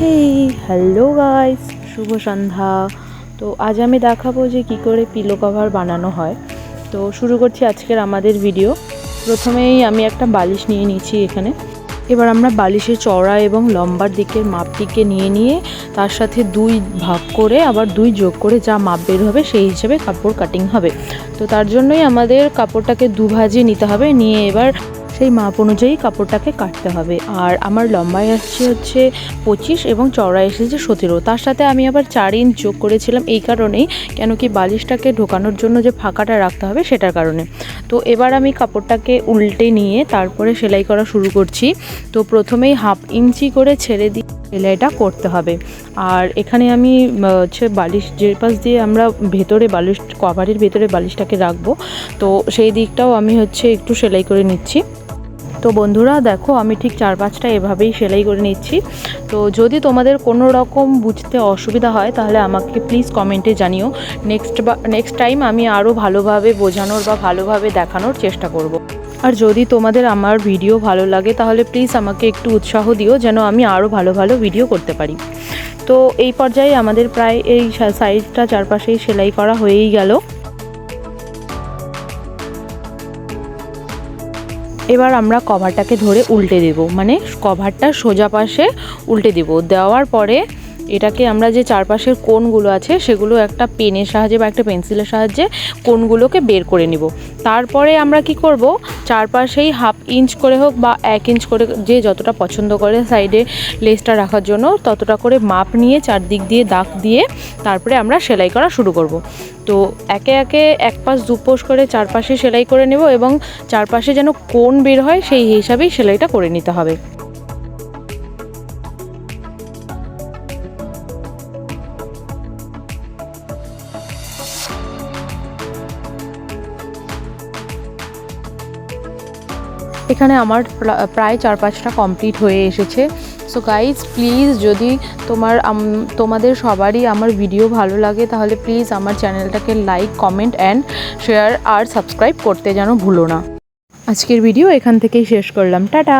Hey hello guys শুভ সন্ধ্যা। তো আজ আমি দেখাবো যে কি করে পিলো কভার বানানো হয়। তো শুরু করছি আজকের আমাদের ভিডিও প্রথমেই আমি একটা বালিশ নিয়ে নিয়েছি এখানে। এবার আমরা বালিশের চওড়া এবং লম্বার দিকের মাপটিকে নিয়ে নিয়ে তার সাথে দুই ভাগ করে, আবার দুই যোগ করে যা মাপ বের হবে সেই হিসেবে কাপড় কাটিং হবে। তো তার জন্যই আমাদের কাপড়টাকে দুভাজে নিতে হবে। নিয়ে এবার সেই মাপ অনুযায়ী কাপড়টাকে কাটতে হবে। আর আমার লম্বায় আসছে হচ্ছে পঁচিশ এবং চওড়ায় এসেছে সতেরো। তার সাথে আমি আবার চার ইঞ্চ যোগ করেছিলাম এই কারণেই, কেন কি বালিশটাকে ঢোকানোর জন্য যে ফাঁকাটা রাখতে হবে সেটার কারণে। তো এবার আমি কাপড়টাকে উল্টে নিয়ে তারপরে সেলাই করা শুরু করছি। তো প্রথমেই হাফ ইঞ্চি করে ছেড়ে দিয়ে সেলাইটা করতে হবে। আর এখানে আমি হচ্ছে বালিশ যে পাশ দিয়ে আমরা ভেতরে বালিশ, কভারের ভেতরে বালিশটাকে রাখব। তো সেই দিকটাও আমি হচ্ছে একটু সেলাই করে নিচ্ছি। তো বন্ধুরা, দেখো আমি ঠিক চার পাঁচটা এভাবেই সেলাই করে নিচ্ছি। তো যদি তোমাদের কোনো রকম বুঝতে অসুবিধা হয়, তাহলে আমাকে প্লিজ কমেন্টে জানিও। নেক্সট বা নেক্সট টাইম আমি আরও ভালোভাবে বোঝানোর বা ভালোভাবে দেখানোর চেষ্টা করব। আর যদি তোমাদের আমার ভিডিও ভালো লাগে, তাহলে প্লিজ আমাকে একটু উৎসাহ দিও যেন আমি আরও ভালো ভালো ভিডিও করতে পারি। তো এই পর্যায়ে আমাদের প্রায় এই সাইজটা চারপাশেই সেলাই করা হয়েই গেল। এবার আমরা কভারটাকে ধরে উল্টে দেব মানে কভারটা সোজা পাশে উল্টে দেব। দেওয়ার পরে এটাকে আমরা যে চারপাশের কোণগুলো আছে, সেগুলো একটা পেনের সাহায্যে বা একটা পেন্সিলের সাহায্যে কোণগুলোকে বের করে নিব। তারপরে আমরা কি করব? চারপাশেই হাফ ইঞ্চ করে হোক বা এক ইঞ্চ করে যে যতটা পছন্দ করে সাইডে লেসটা রাখার জন্য, ততটা করে মাপ নিয়ে চারদিক দিয়ে দাগ দিয়ে তারপরে আমরা সেলাই করা শুরু করব। তো একে একে এক পাশ দুপোষ করে চারপাশে সেলাই করে নেব এবং চারপাশে যেন কোণ বের হয়, সেই হিসাবেই সেলাইটা করে নিতে হবে। এখানে আমার প্রায় চার পাঁচটা কমপ্লিট হয়ে এসেছে। সো গাইজ প্লিজ যদি তোমার তোমাদের সবারই আমার ভিডিও ভালো লাগে, তাহলে প্লিজ আমার চ্যানেলটাকে লাইক কমেন্ট অ্যান্ড শেয়ার আর সাবস্ক্রাইব করতে যেন ভুলো না। আজকের ভিডিও এখান থেকেই শেষ করলাম। টাটা!